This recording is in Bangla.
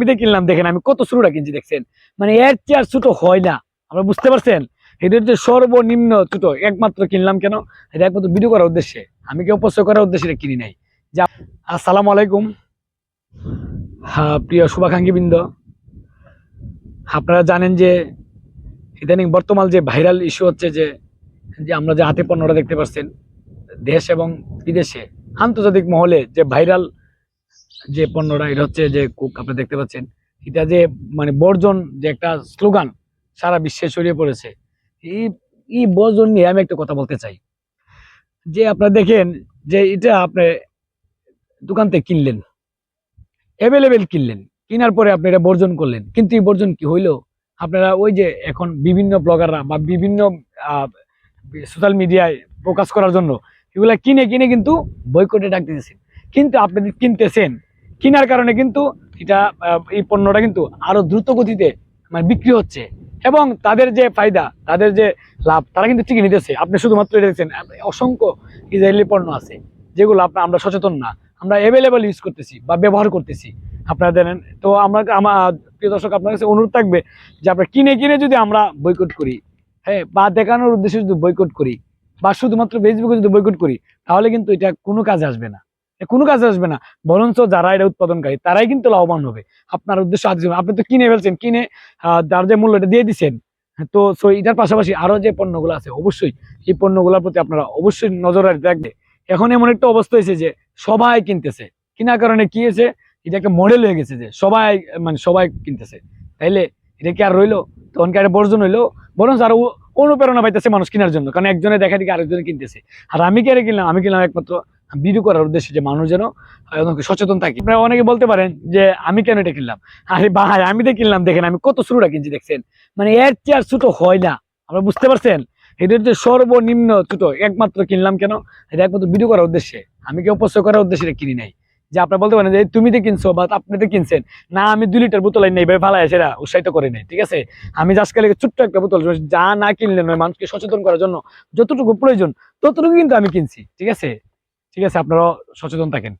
আমি কিনলাম, দেখেন আমি কত শুরুটা কিনছি, দেখছেন? মানে এর চেয়ার ছোট হয় না আমরা বুঝতে পারছেন? এটা হচ্ছে সর্বনিম্ন ছোট একমাত্র কিনলাম কেন? এটা একমাত্র ভিডিও করার উদ্দেশ্যে। আমি কেউ অপচয় করার উদ্দেশ্যে এটা কিনি নাই। যা, আসসালামু আলাইকুম। হ্যাঁ প্রিয় শুভাকাঙ্ক্ষী বৃন্দ আপনারা জানেন যে ইদানিং বর্তমান যে ভাইরাল ইস্যু হচ্ছে যে যে আমরা যে হাতে পণ্যটা দেখতে পাচ্ছেন, দেশ এবং বিদেশে আন্তর্জাতিক মহলে যে ভাইরাল যে পণ্যটা এটা হচ্ছে যে কুক আপনি দেখতে পাচ্ছেন, এটা যে মানে বর্জন যে একটা স্লোগান সারা বিশ্বে ছড়িয়ে পড়েছে, এই এই বর্জন নিয়ে আমি একটা কথা বলতে চাই। যে আপনারা দেখেন যে এটা আপনি দোকান থেকে কিনলেন অ্যাভেলেবেল কিনলেন, কেনার পরে আপনি এটা বর্জন করলেন, কিন্তু এই বর্জন কি হইল? আপনারা ওই যে এখন বিভিন্ন ব্লগাররা বা বিভিন্ন সোশ্যাল মিডিয়ায় প্রকাশ করার জন্য এগুলা কিনে কিনে কিন্তু বয়কটে ডাক দিতেছেন। কিন্তু আপনি কিনতেছেন কেনার কারণে কিন্তু এটা এই পণ্যটা কিন্তু আরও দ্রুত গতিতে মানে বিক্রি হচ্ছে। এবং তাদের যে ফায়দা, তাদের যে লাভ, তারা কিন্তু ঠিকই নিতেছে। আপনি শুধুমাত্র দেখছেন অসংখ্য ইসরায়েলি পণ্য আছে, যেগুলো আপনার আমরা সচেতন না। আমরা অ্যাভেলেবল ইউজ করতেছি বা ব্যবহার করতেছি। আপনারা জানেন, তো আমরা, আমার, প্রিয় দর্শক, আপনার কাছে অনুরোধ থাকবে যে আমরা কিনে কিনে যদি আমরা বয়কট করি হ্যাঁ বা দেখানোর উদ্দেশ্যে যদি বয়কট করি, বা শুধুমাত্র ফেসবুকে যদি বয়কট করি, তাহলে কিন্তু এটা কোনো কাজে আসবে না। কোনো কাজে আসবে না। বরঞ্চ যারা এটা উৎপাদনকারী, তারাই কিন্তু লাভবান হবে। আপনার উদ্দেশ্য আজ আপনি তো কিনে ফেলছেন, কিনে তার যে মূল্যটা দিয়ে দিচ্ছেন তো সো এটার পাশাপাশি আরও যে পণ্যগুলো আছে, অবশ্যই এই পণ্যগুলোর প্রতি আপনারা অবশ্যই নজর রাখবে এখন এমন একটা অবস্থা হয়েছে যে সবাই কিনতেছে। কেনার কারণে কি হয়েছে? এটা একটা মডেল হয়ে গেছে যে সবাই মানে সবাই কিনতেছে। তাইলে এটা কি আর রইল? তখন কি আর বর্জন হইল? বরং আরও অনুপ্রেরণা পাইতেছে মানুষ কেনার জন্য। কারণ একজনে দেখা দিকে আরেকজনে কিনতেছে। আর আমি কে কিনলাম? আমি কিনলাম একমাত্র ভিডিও করার উদ্দেশ্যে যে মানুষ যেন সচেতন থাকে। আপনারা অনেকে বলতে পারেন যে, আমি কেন এটা কিনলাম? আরে ভাই, আমি তো কিনলাম, দেখেন আমি কত শুরুটা কিনছি, দেখছেন? মানে এর চেয়ার ছোট হয় না। আমরা বুঝতে পারছেন? এটা হচ্ছে সর্বনিম্ন ছোট, একমাত্র কিনলাম কেন? এটা একমাত্র ভিডিও করার উদ্দেশ্যে। আমি কেউ অপচয় করার উদ্দেশ্যে এটা কিনি নাই। যে আপনারা বলতে পারেন যে তুমি তো কিনছো বা আপনি তো কিনছেন, না, আমি দুই লিটার বোতল নেই, ভাই ফালাই সেটা উৎসাহিত করে নেই ঠিক আছে? আমি জাস্ট কালে ছোট্ট একটা বোতল, যা না কিনলেন মানুষকে সচেতন করার জন্য যতটুকু প্রয়োজন, ততটুকু কিন্তু আমি কিনছি, ঠিক আছে? ঠিক আছে আপনারাও সচেতন থাকেন।